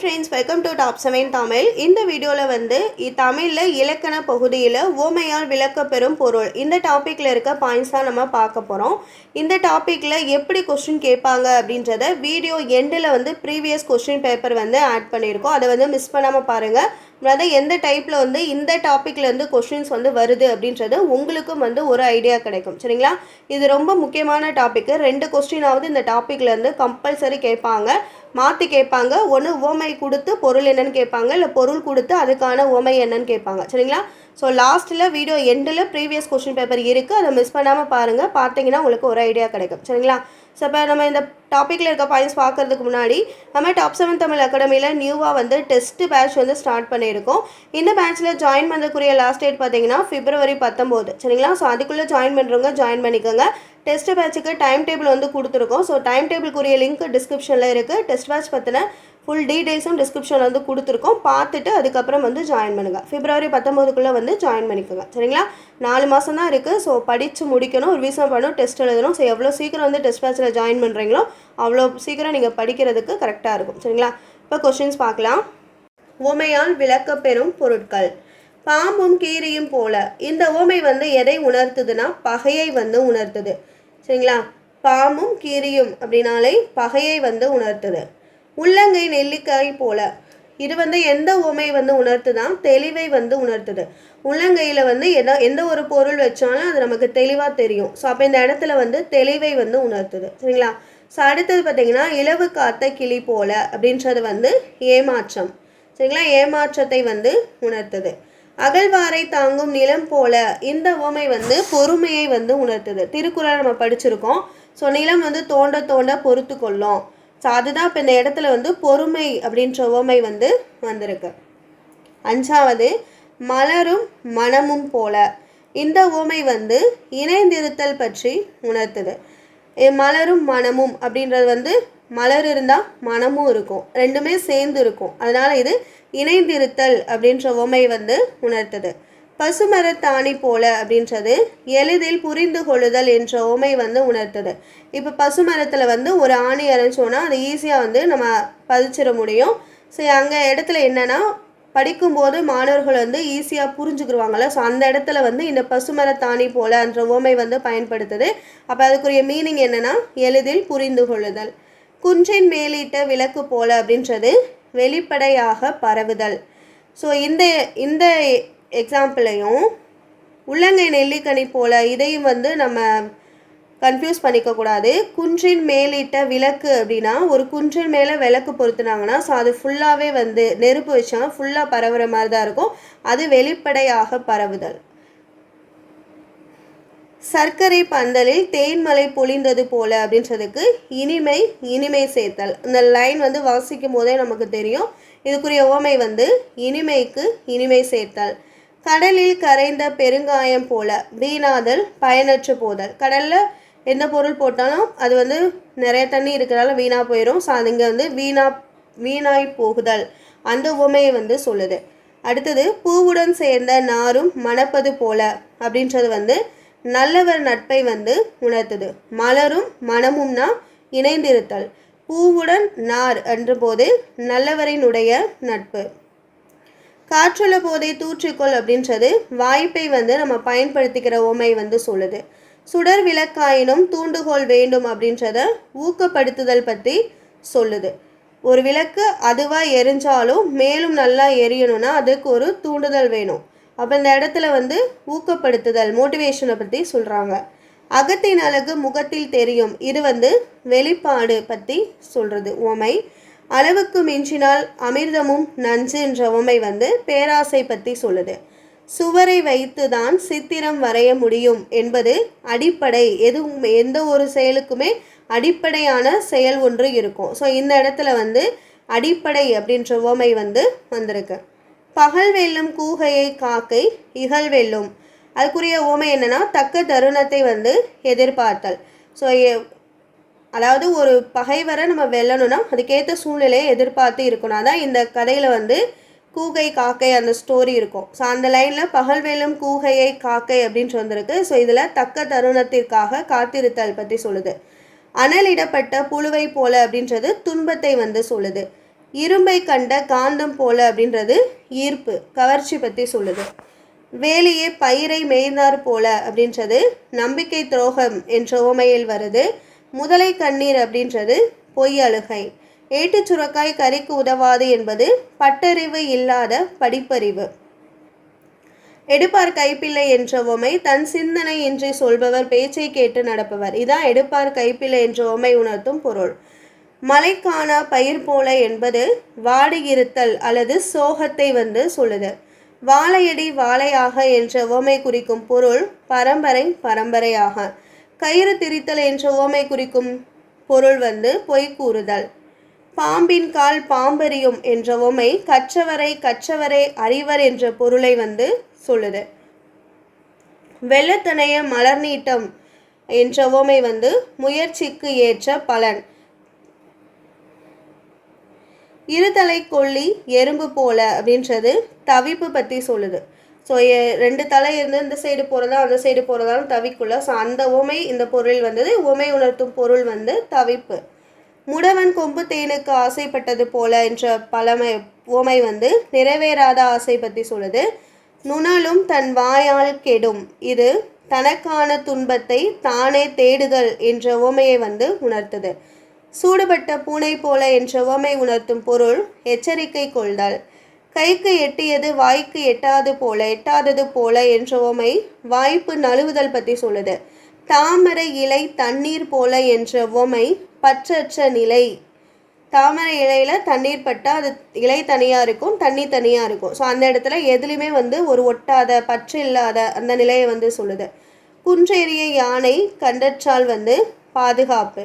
Friends welcome to top seven Tamil இந்த வீடியோவில் வந்து தமிழில் இலக்கண பகுதியில் ஓமையால் விளக்கப்பெறும் பொருள். இந்த டாப்பிக்கில் இருக்க பாயிண்ட்ஸ் தான் நம்ம பார்க்க போகிறோம் இந்த டாப்பிக்கில் எப்படி கொஸ்டின் கேட்பாங்க அப்படின்றத வீடியோ எண்டில் வந்து ப்ரீவியஸ் கொஸ்டின் பேப்பர் வந்து ஆட் பண்ணியிருக்கோம். அதை வந்து மிஸ் பண்ணாமல் பாருங்கள் அதாவது எந்த டைப்பில் வந்து இந்த டாப்பிக்லேருந்து கொஸ்டின்ஸ் வந்து வருது அப்படின்றது உங்களுக்கும் வந்து ஒரு ஐடியா கிடைக்கும். சரிங்களா? இது ரொம்ப முக்கியமான டாப்பிக்கு ரெண்டு கொஸ்டினாவது இந்த டாப்பிக்லேருந்து கம்பல்சரி கேட்பாங்க. மாற்றி கேட்பாங்க. ஒன்று ஓமை கொடுத்து பொருள் என்னன்னு கேட்பாங்க. இல்லை பொருள் கொடுத்து அதுக்கான ஓமை என்னன்னு கேட்பாங்க. சரிங்களா? ஸோ லாஸ்ட்டில் வீடியோ எண்டில் ப்ரீவியஸ் கொஷின் பேப்பர் இருக்குது அதை மிஸ் பண்ணாமல் பாருங்கள் பார்த்தீங்கன்னா உங்களுக்கு ஒரு ஐடியா கிடைக்கும். சரிங்களா? ஸோ இப்போ நம்ம இந்த டாப்பிக்கில் இருக்க பாயிண்ட்ஸ் பார்க்குறதுக்கு முன்னாடி நம்ம டாப் செவன் தமிழ் அகாடமியில் நியூவாக வந்து டெஸ்ட்டு பேட்ச் வந்து ஸ்டார்ட் பண்ணியிருக்கோம். இந்த பேட்ச்சில் ஜாயின் பண்ணக்கூடிய லாஸ்ட் டேட் பார்த்தீங்கன்னா ஃபிப்ரவரி பத்தொம்போது. சரிங்களா? ஸோ அதுக்குள்ளே ஜாயின் பண்ணுறவங்க ஜாயின் பண்ணிக்கோங்க. டெஸ்ட் பேட்சுக்கு டைம் டேபிள் வந்து கொடுத்துருக்கோம். ஸோ டைம் டேபிளுக்குரிய லிங்க் டிஸ்கிரிப்ஷனில் இருக்குது டெஸ்ட் பேட்ச் பற்றின ஃபுல் டீட்டெயில்ஸும் டிஸ்கிரிப்ஷனில் வந்து கொடுத்துருக்கோம். பார்த்துட்டு அதுக்கப்புறம் வந்து ஜாயின் பண்ணுங்கள் ஃபிப்ரவரி பத்தொம்போதுக்குள்ளே வந்து ஜாயின் பண்ணிக்கோங்க. சரிங்களா? நாலு மாதம் தான் இருக்குது ஸோ படித்து முடிக்கணும். ரிவிசன் பண்ணணும். டெஸ்ட் எழுதணும். ஸோ எவ்வளோ சீக்கிரம் வந்து டெஸ்ட் பேட்சில் ஜாயின் பண்ணுறீங்களோ அவ்வளோ சீக்கிரம் நீங்கள் படிக்கிறதுக்கு கரெக்டாக இருக்கும். சரிங்களா? இப்போ கொஷின்ஸ் பார்க்கலாம். உமையால் விளக்கப்பெறும் பொருட்கள். பாம்பும் கீரியும் போல. இந்த ஓமை வந்து எதை உணர்த்துதுன்னா பகையை வந்து உணர்த்துது. சரிங்களா? பாம்பும் கீரியும் அப்படின்னாலே பகையை வந்து உணர்த்துது. உள்ளங்கை நெல்லிக்காய் போல. இது வந்து எந்த ஓமை வந்து உணர்த்துதான் தெளிவை வந்து உணர்த்துது. உள்ளங்கையில் வந்து எதா எந்த ஒரு பொருள் வச்சாலும் அது நமக்கு தெளிவாக தெரியும். ஸோ அப்போ இந்த இடத்துல வந்து தெளிவை வந்து உணர்த்துது. சரிங்களா? ஸோ அடுத்தது பார்த்தீங்கன்னா இலவு காத்த கிளி போல அப்படின்றது வந்து ஏமாற்றம். சரிங்களா? ஏமாற்றத்தை வந்து உணர்த்துது. அகழ்வாரை தாங்கும் நிலம் போல இந்த ஓமை வந்து பொறுமையை வந்து உணர்த்துது. திருக்குறள் நம்ம படிச்சிருக்கோம். ஸோ நிலம் வந்து தோண்ட தோண்ட பொறுத்து கொள்ளும் ஸோ அதுதான் இப்போ இந்த இடத்துல வந்து பொறுமை அப்படின்ற உவமை வந்து வந்திருக்கு. அஞ்சாவது மலரும் மனமும் போல. இந்த உவமை வந்து இணைந்திருத்தல் பற்றி உணர்த்துது. மலரும் மனமும் அப்படின்றது வந்து மலர் இருந்தால் மனமும் இருக்கும். ரெண்டுமே சேர்ந்து இருக்கும். அதனால் இது இணைந்திருத்தல் அப்படின்ற உவமை வந்து உணர்த்துது. பசுமரத்தாணி போல அப்படின்றது எளிதில் புரிந்து கொள்ளுதல் என்ற ஓமை வந்து உணர்த்துது. இப்போ பசுமரத்தில் வந்து ஒரு ஆணி அரைஞ்சோன்னா அது ஈஸியாக வந்து நம்ம பதிச்சிட முடியும். ஸோ அங்கே இடத்துல என்னென்னா படிக்கும்போது மாணவர்கள் வந்து ஈஸியாக புரிஞ்சுக்கிருவாங்கல்ல. ஸோ அந்த இடத்துல வந்து இந்த பசுமரத்தாணி போல என்ற ஓமை வந்து பயன்படுத்துது. அப்போ அதுக்குரிய மீனிங் என்னென்னா எளிதில் புரிந்து கொள்ளுதல். குன்றின் மேலிட்ட விளக்கு போல அப்படின்றது வெளிப்படையாக பரவுதல். ஸோ இந்த இந்த எக்ஸாம்பிளையும் உள்ளங்கை நெல்லிக்கனி போல் இதையும் வந்து நம்ம கன்ஃபியூஸ் பண்ணிக்கக்கூடாது. குன்றின் மேலிட்ட விளக்கு அப்படின்னா ஒரு குன்றின் மேலே விளக்கு பொருத்துனாங்கன்னா ஸோ அது ஃபுல்லாகவே வந்து நெருப்பு வச்சா ஃபுல்லாக பரவுற மாதிரி தான் இருக்கும். அது வெளிப்படையாக பரவுதல். சர்க்கரை பந்தலில் தேன்மலை பொழிந்தது போல அப்படின்றதுக்கு இனிமை இனிமை சேர்த்தல். இந்த லைன் வந்து வாசிக்கும் போதே நமக்கு தெரியும். இதுக்குரிய ஓமை வந்து இனிமைக்கு இனிமை சேர்த்தல். கடலில் கரைந்த பெருங்காயம் போல வீணாதல் பயனற்று போதல். கடலில் எந்த பொருள் போட்டாலும் அது வந்து நிறைய தண்ணி இருக்கிறனால வீணாக போயிடும் ஸோ அது இங்கே வந்து வீணா வீணாய் போகுதல் அந்த உவமையை வந்து சொல்லுது. அடுத்தது பூவுடன் சேர்ந்த நாரும் மணப்பது போல அப்படின்றது வந்து நல்லவர் நட்பை வந்து உணர்த்துது. மலரும் மனமும்னா இணைந்திருத்தல். பூவுடன் நார் என்ற போது நல்லவரினுடைய நட்பு. காற்றுள்ள போதை தூற்றிக்கொள் அப்படின்றது வாய்ப்பை வந்து நம்ம பயன்படுத்திக்கிற உமை வந்து சொல்லுது. சுடர் விளக்காயினும் தூண்டுகோல் வேண்டும் அப்படின்றத ஊக்கப்படுத்துதல் பற்றி சொல்லுது. ஒரு விளக்கு அதுவாக எரிஞ்சாலும் மேலும் நல்லா எரியணும்னா அதுக்கு ஒரு தூண்டுதல் வேணும். அப்போ இந்த இடத்துல வந்து ஊக்கப்படுத்துதல் மோட்டிவேஷனை பற்றி சொல்கிறாங்க அகத்தின் அழகு முகத்தில் தெரியும். இது வந்து வெளிப்பாடு பற்றி சொல்கிறது உவமை அளவுக்கு மிஞ்சினால் அமிர்தமும் நஞ்சு என்ற உவமை வந்து பேராசை பற்றி சொல்லுது. சுவரை வைத்து தான் சித்திரம் வரைய முடியும் என்பது அடிப்படை. எதுவும் எந்த ஒரு செயலுக்குமே அடிப்படையான செயல் ஒன்று இருக்கும். ஸோ இந்த இடத்துல வந்து அடிப்படை அப்படின்ற உவமை வந்து வந்திருக்கு. பகல் வெல்லும் கூகையை காக்கை இகழ் வெல்லும். அதுக்குரிய உவமை என்னென்னா தக்க தருணத்தை வந்து எதிர்பார்த்தல். ஸோ அதாவது ஒரு பகைவரை நம்ம வெல்லணும்னா அதுக்கேற்ற சூழ்நிலையை எதிர்பார்த்து இருக்கணும். அதான் இந்த கதையில் வந்து கூகை காக்கை அந்த ஸ்டோரி இருக்கும். ஸோ அந்த லைனில் பகல் கூகையை காக்கை அப்படின்னு வந்திருக்கு ஸோ இதில் தக்க தருணத்திற்காக காத்திருத்தல் பற்றி சொல்லுது. அனலிடப்பட்ட புழுவை போல அப்படின்றது துன்பத்தை வந்து சொல்லுது. இரும்பை கண்ட காந்தம் போல அப்படின்றது ஈர்ப்பு கவர்ச்சி பற்றி சொல்லுது. வேலையே பயிரை மேய்ந்தார் போல அப்படின்றது நம்பிக்கை துரோகம் என்ற உவமையில் வருது. முதலை கண்ணீர் அப்படின்றது பொய் அழுகை. ஏட்டுச் சுரக்காய் கறிக்கு உதவாது என்பது பட்டறிவு இல்லாத படிப்பறிவு. எடுப்பார் கைப்பிள்ளை என்ற உமை தன் சிந்தனை இன்றி சொல்பவர் பேச்சை கேட்டு நடப்பவர். இதான் எடுப்பார் கைப்பிள்ளை என்ற உமை உணர்த்தும் பொருள். மலைக்கான பயிர் போல என்பது வாடி இருத்தல் அல்லது சோகத்தை வந்து சொல்லுது. வாழையடி வாழையாக என்ற உவமை குறிக்கும் பொருள் பரம்பரை பரம்பரையாக. கயிறு திரித்தல் என்ற உவமை குறிக்கும் பொருள் வந்து பொய் கூறுதல். பாம்பின் கால் பாம்பறியும் என்ற உவமை கற்றவரை கற்றவரை அறிவர் என்ற பொருளை வந்து சொல்லுது. வெள்ளத்தனைய மலர் நீட்டம் என்ற உவமை வந்து முயற்சிக்கு ஏற்ற பலன். இருதலை கொல்லி எறும்பு போல அப்படின்றது தவிப்பு பற்றி சொல்லுது. ஸோ ரெண்டு தலை இருந்து இந்த சைடு போகிறதா அந்த சைடு போகிறதாலும் தவிக்குள்ள. ஸோ அந்த உமை இந்த பொருள் வந்தது. உமை உணர்த்தும் பொருள் வந்து தவிப்பு. முடவன் கொம்பு தேனுக்கு ஆசைப்பட்டது போல என்ற பழமை உமை வந்து நிறைவேறாத ஆசை பற்றி சொல்லுது. நுணலும் தன் வாயால் கெடும். இது தனக்கான துன்பத்தை தானே தேடுதல் என்ற உவமையை வந்து உணர்த்தது. சூடுபட்ட பூனை போல என்ற உவமை உணர்த்தும் பொருள் எச்சரிக்கை கொள்தல். கைக்கு எட்டியது வாய்க்கு எட்டாது போல எட்டாதது போல என்ற உவமை வாய்ப்பு நழுவுதல் பற்றி சொல்லுது. தாமரை இலை தண்ணீர் போல என்ற உவமை பற்றற்ற நிலை. தாமரை இலையில் தண்ணீர் பட்டால் அது இலை தனியாக இருக்கும் தண்ணி தனியாக இருக்கும். ஸோ அந்த இடத்துல எதுலேயுமே வந்து ஒரு ஒட்டாத பற்று இல்லாத அந்த நிலையை வந்து சொல்லுது. குன்றேறிய யானை கண்டற்றால் வந்து பாதுகாப்பு.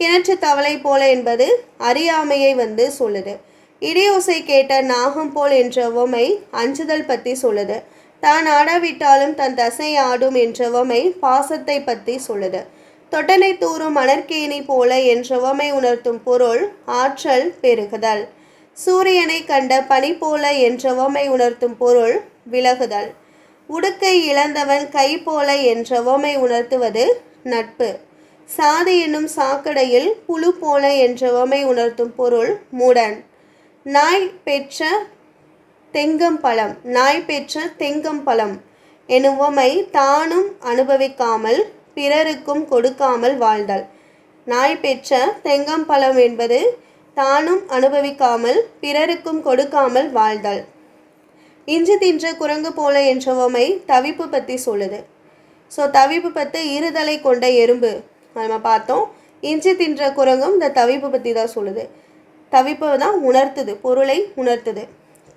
கிணற்று தவளை போல என்பது அறியாமையை வந்து சொல்லுது. இடியோசை கேட்ட நாகம் போல் என்ற உவமை அஞ்சுதல் பற்றி சொல்லுது. தான் ஆடாவிட்டாலும் தன் தசை ஆடும் என்ற உவமை பாசத்தை பற்றி சொல்லுது. தொட்டனை தூரும் மணற்கேணி போல என்ற உவமை உணர்த்தும் பொருள் ஆற்றல் பெருகுதல். சூரியனை கண்ட பனி போல என்ற உவமை உணர்த்தும் பொருள் விலகுதல். உடுக்கை இழந்தவன் கை போல என்ற உவமை உணர்த்துவது நட்பு. சாதி என்னும் சாக்கடையில் புழு போல என்ற உவமை உணர்த்தும் பொருள் மூடன். நாய் பெற்ற தெங்கம்பழம் நாய் பெற்ற தெங்கம்பழம் எனுவமை உவமை தானும் அனுபவிக்காமல் பிறருக்கும் கொடுக்காமல் வாழ்தல். நாய் பெற்ற தெங்கம்பழம் என்பது தானும் அனுபவிக்காமல் பிறருக்கும் கொடுக்காமல் வாழ்தல். இஞ்சி தின்ற குரங்கு போல என்ற உவமை தவிப்பு பற்றி சொல்லுது. ஸோ தவிப்பு பற்றி இருதலை கொண்ட எறும்பு. நம்ம பார்த்தோம் இஞ்சி தின்ற குரங்கும் இந்த தவிப்பு பற்றி தான் சொல்லுது. தவிப்பு தான் உணர்த்துது பொருளை உணர்த்துது.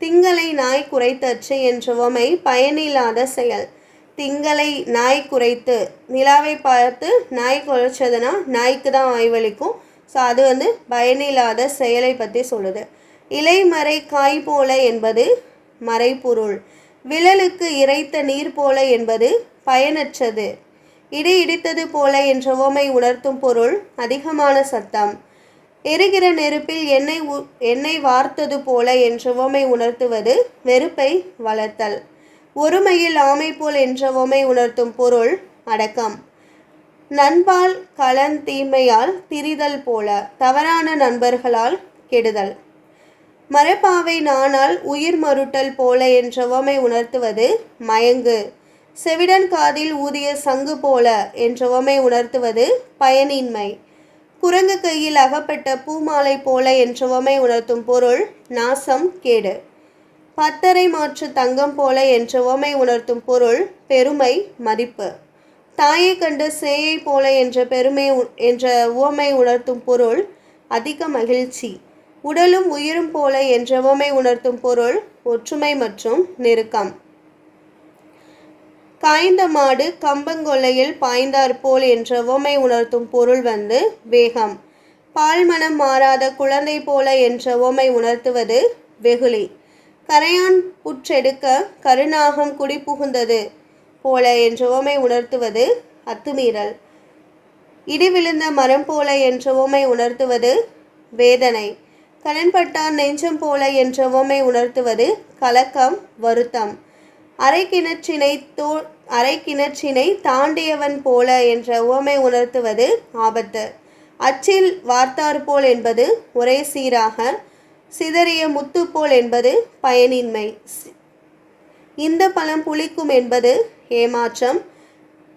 திங்களை நாய் குறைத்தச்சு என்ற உவமை பயனில்லாத செயல். திங்களை நாய் குறைத்து நிலாவை பார்த்து நாய் குறைச்சதுன்னா நாய்க்கு தான் ஆய்வளிக்கும். ஸோ அது வந்து பயனில்லாத செயலை பற்றி சொல்லுது. இலைமறை காய் போல என்பது மறைப்பொருள் விழலுக்கு இறைத்த நீர் போல என்பது பயனற்றது. இடி இடித்தது போல என்ற உவமை உணர்த்தும் பொருள் அதிகமான சத்தம். எரிகிற நெருப்பில் எண்ணெய் எண்ணெய் வார்த்தது போல என்ற உவமை உணர்த்துவது வெறுப்பை வளர்த்தல். ஒருமையில் ஆமை போல் என்ற உவமை உணர்த்தும் பொருள் அடக்கம். நண்பால் கலன் தீமையால் திரிதல் போல தவறான நண்பர்களால் கெடுதல். மரப்பாவை நானால் உயிர் மறுட்டல் போல என்ற உவமை உணர்த்துவது மயங்கு. செவிடன் காதில் ஊதிய சங்கு போல என்ற உவமை உணர்த்துவது பயனின்மை. குரங்கு கையில் அகப்பட்ட பூமாலை போல என்றவமை உணர்த்தும் பொருள் நாசம் கேடு. பத்தரை மாற்று தங்கம் போல என்ற உவமை உணர்த்தும் பொருள் பெருமை மதிப்பு. தாயை கண்டு சேயை போல என்ற பெருமை என்ற உவமை உணர்த்தும் பொருள் அதிக மகிழ்ச்சி. உடலும் உயிரும் போல என்ற உவமை உணர்த்தும் பொருள் ஒற்றுமை மற்றும் நெருக்கம். காய்ந்த மாடு கம்பங்கொல்லையில் பாய்ந்தார் போல் என்ற உவமை உணர்த்தும் பொருள் வந்து வேகம். பால்மனம் மாறாத குழந்தை போல என்ற உவமை உணர்த்துவது வெகுளி. கரையான் புற்றெடுக்க கருநாகம் குடி புகுந்தது போல என்ற உவமை உணர்த்துவது அத்துமீறல். இடி விழுந்த மரம் போல என்ற உவமை உணர்த்துவது வேதனை. கடன்பட்டார் நெஞ்சம் போல என்ற உவமை உணர்த்துவது கலக்கம் வருத்தம். அரை கிணற்றினை தோ அரை கிணற்றினை தாண்டியவன் போல என்ற உவமை உணர்த்துவது ஆபத்து. அச்சில் வார்த்தாற்போல் என்பது ஒரே சீராக சிதறிய முத்து போல் என்பது பயனின்மை. இந்த பழம் புளிக்கும் என்பது ஏமாற்றம்.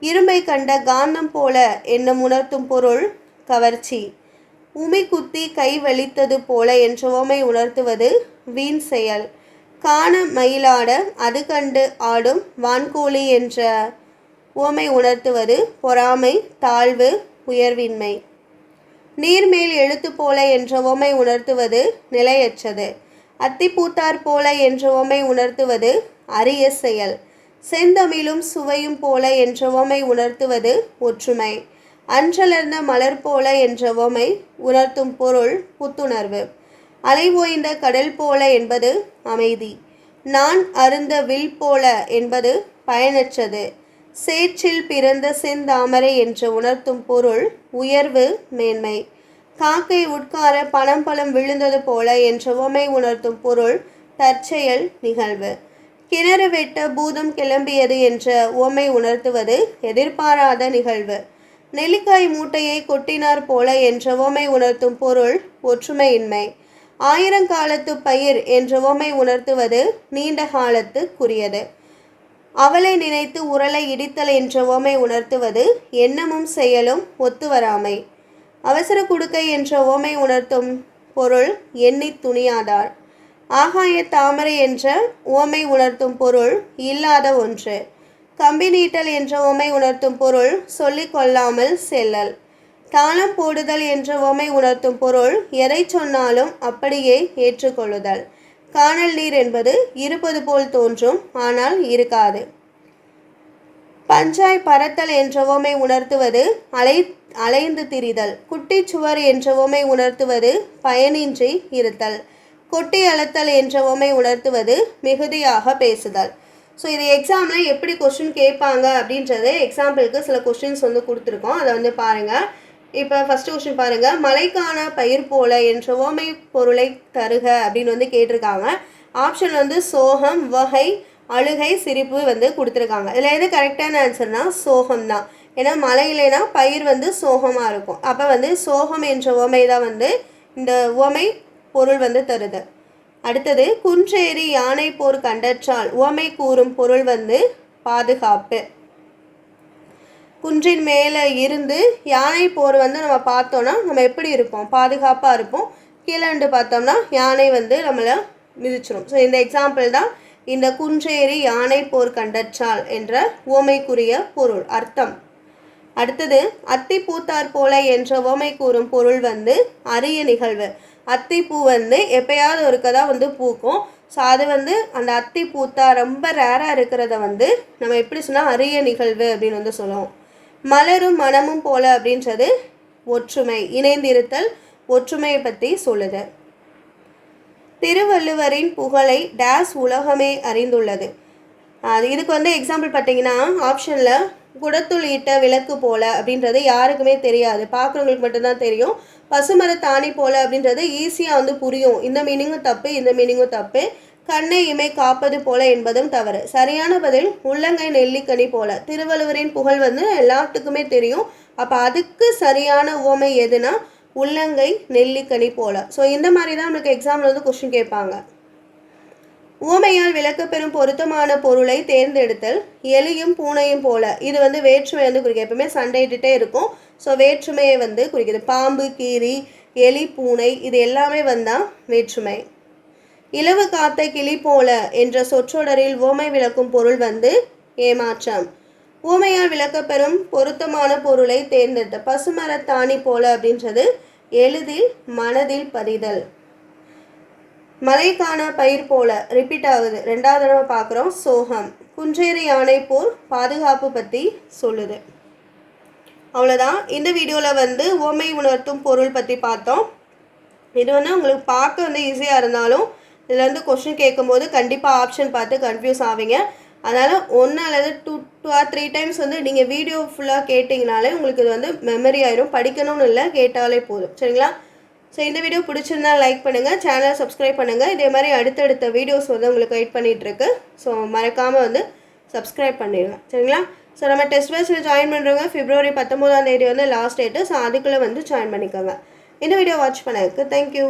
இரும்பை கண்ட காந்தம் போல என்னும் உணர்த்தும் பொருள் கவர்ச்சி. உமி குத்தி கை வலித்தது போல என்ற உவமை உணர்த்துவது வீண் செயல். காண மயிலாட அது கண்டு ஆடும் வான்கோழி என்ற உவமை உணர்த்துவது பொறாமை தாழ்வு உயர்வின்மை. நீர்மேல் எழுத்து போல என்ற உவமை உணர்த்துவது நிலையற்றது. அத்திப்பூத்தார் போல என்ற உவமை உணர்த்துவது அரிய செயல். செந்தமிழும் சுவையும் போல என்ற உவமை உணர்த்துவது ஒற்றுமை. அன்றலர்ந்த மலர் போல என்ற உவமை உணர்த்தும் பொருள் புத்துணர்வு. அலைவோய்ந்த கடல் போல என்பது அமைதி. நான் அருந்த வில் போல என்பது பயனற்றது. சேற்றில் பிறந்த செந்தாமரை என்று உணர்த்தும் பொருள் உயர்வு மேன்மை. காக்கை உட்கார பணம் பழம் விழுந்தது போல என்ற உவமை உணர்த்தும் பொருள் தற்செயல் நிகழ்வு. கிணறு வெட்ட பூதம் கிளம்பியது என்ற உவமை உணர்த்துவது எதிர்பாராத நிகழ்வு. நெல்லிக்காய் மூட்டையை கொட்டினார் போல என்ற உவமை உணர்த்தும் பொருள் ஒற்றுமையின்மை. ஆயிரங்காலத்து பயிர் என்ற உவமை உணர்த்துவது நீண்ட காலத்துக்குரியது. அவளை நினைத்து உரலை இடித்தல் என்ற உவமை உணர்த்துவது எண்ணமும் செயலும் ஒத்துவராமை. அவசர குடுக்கை என்ற உவமை உணர்த்தும் பொருள் எண்ணித் துணியாதார் ஆகாய தாமரை என்ற உவமை உணர்த்தும் பொருள் இல்லாத ஒன்று. கம்பி நீட்டல் என்ற உவமை உணர்த்தும் பொருள் சொல்லிக்கொள்ளாமல் செல்லல். தாளம் போடுதல் என்ற உவமை உணர்த்தும் பொருள் எதை சொன்னாலும் அப்படியே ஏற்றுக்கொள்ளுதல். காணல் நீர் என்பது இருப்பது போல் தோன்றும் ஆனால் இருக்காது. பஞ்சாய் பறத்தல் என்ற உவமை உணர்த்துவது அலை அலைந்து திரிதல். குட்டி சுவர் என்ற உவமை உணர்த்துவது பயனின்றி இருத்தல். கொட்டி அழுத்தல் என்ற உவமை உணர்த்துவது மிகுதியாக பேசுதல். ஸோ இது எக்ஸாமில் எப்படி கொஸ்டின் கேட்பாங்க அப்படின்றது எக்ஸாம்பிளுக்கு சில கொஸ்டின்ஸ் வந்து கொடுத்துருக்கோம். அதை வந்து பாருங்கள் இப்போ ஃபஸ்ட்டு கொஸ்டின் பாருங்கள் மலைக்கான பயிர் போல என்ற உவமை பொருளை தருக அப்படின்னு வந்து கேட்டிருக்காங்க. ஆப்ஷன் வந்து சோகம் வகை அழுகை சிரிப்பு வந்து கொடுத்துருக்காங்க. இதில் எது கரெக்டான ஆன்சர்னா சோகம் தான். ஏன்னா மலையிலனா பயிர் வந்து சோகமாக இருக்கும். அப்போ வந்து சோகம் என்ற உவமை தான் வந்து இந்த உவமை பொருள் வந்து தருது. அடுத்தது குன்றேறி யானை போர் கண்டற்றால் உவமை கூறும் பொருள் வந்து பாதுகாப்பு. குன்றின் மேலே இருந்து யானை போர் வந்து நம்ம பார்த்தோன்னா நம்ம எப்படி இருப்போம்? பாதுகாப்பாக இருப்போம். கீழண்டு பார்த்தோம்னா யானை வந்து நம்மளை மிதிச்சிடும் ஸோ இந்த எக்ஸாம்பிள் தான் இந்த குன்றேறி யானை போர் கண்டற்றால் என்ற உவமைக்குரிய பொருள் அர்த்தம். அடுத்தது அத்தி பூத்தார் போல என்ற உவமை கூறும் பொருள் வந்து அரிய நிகழ்வு. அத்திப்பூ வந்து எப்பயாவது ஒருக்க தான் வந்து பூக்கும். ஸோ அது வந்து அந்த அத்தி பூத்தா ரொம்ப ரேராக இருக்கிறத வந்து நம்ம எப்படி சொன்னால் அரிய நிகழ்வு அப்படின்னு வந்து சொல்லுவோம். மலரும் மனமும் போல அப்படின்றது ஒற்றுமை இணைந்திருத்தல் ஒற்றுமையை பற்றி சொல்லுது. திருவள்ளுவரின் புகழை டேஸ் உலகமே அறிந்துள்ளது. அது இதுக்கு வந்து எக்ஸாம்பிள் பார்த்தீங்கன்னா ஆப்ஷனில் குடத்துள் இட்ட விளக்கு போல அப்படின்றது யாருக்குமே தெரியாது. பார்க்குறவங்களுக்கு மட்டும்தான் தெரியும். பசுமர தாணி போல அப்படின்றது ஈஸியாக வந்து புரியும். இந்த மீனிங்கும் தப்பு இந்த மீனிங்கும் தப்பு. கண்ணை இமை காப்பது போல என்பதும் தவறு. சரியான பதில் உள்ளங்கை நெல்லிக்கனி போல. திருவள்ளுவரின் புகழ் வந்து எல்லாத்துக்குமே தெரியும். அப்போ அதுக்கு சரியான உவமை எதுனா உள்ளங்கை நெல்லிக்கனி போல. ஸோ இந்த மாதிரி தான் நமக்கு எக்ஸாமில் வந்து கொஸ்டின் கேட்பாங்க. உவமையால் விளக்கப்பெறும் பொருத்தமான பொருளை தேர்ந்தெடுத்தல் எலியும் பூனையும் போல. இது வந்து வேற்றுமை வந்து குறிக்கும். எப்பவுமே சண்டையிட்டுட்டே இருக்கும். ஸோ வேற்றுமையை வந்து குறிக்குது. பாம்பு கீரி எலி பூனை இது எல்லாமே வந்தால் வேற்றுமை. இலவு காத்த கிளி போல என்ற சொற்றொடரில் உவமை விளக்கும் பொருள் வந்து ஏமாற்றம். ஊமையால் விளக்கப்பெறும் பொருத்தமான பொருளை தேர்ந்தெடுத்த பசுமரத்தாணி போல அப்படின்றது எளிதில் மனதில் பதிதல். மலைக்கான பயிர் போல ரிப்பீட் ஆகுது. ரெண்டாவது தடவை பார்க்குறோம். சோகம். குன்றேறி யானை போல் பாதுகாப்பு பற்றி சொல்லுது. அவ்வளோதான் இந்த வீடியோவில் வந்து ஓமை உணர்த்தும் பொருள் பற்றி பார்த்தோம். இது வந்து உங்களுக்கு பார்க்க வந்து ஈஸியாக இருந்தாலும் இதில் வந்து கொஸ்டின் கேட்கும்போது கண்டிப்பாக ஆப்ஷன் பார்த்து கன்ஃபியூஸ் ஆவீங்க. அதனால் ஒன்று அல்லது two two or three times வந்து நீங்கள் வீடியோ ஃபுல்லாக கேட்டிங்கனாலே உங்களுக்கு இது வந்து மெமரி ஆயிரும். படிக்கணும்னு இல்லை கேட்டாலே போதும். சரிங்களா? ஸோ இந்த வீடியோ பிடிச்சிருந்தா லைக் பண்ணுங்கள் சேனலை சப்ஸ்கிரைப் பண்ணுங்கள் இதே மாதிரி அடுத்தடுத்த வீடியோஸ் வந்து உங்களுக்கு வெயிட் பண்ணிகிட்ருக்கு ஸோ மறக்காமல் வந்து சப்ஸ்கிரைப் பண்ணிடுங்க சரிங்களா? ஸோ நம்ம டெஸ்ட் பேஸில் ஜாயின் பண்ணுறவங்க ஃபிப்ரவரி பத்தொம்போதாம் தேதி வந்து லாஸ்ட் டேட்டு ஸோ அதுக்குள்ளே வந்து ஜாயின் பண்ணிக்கோங்க. இந்த வீடியோ வாட்ச் பண்ணதுக்கு தேங்க்யூ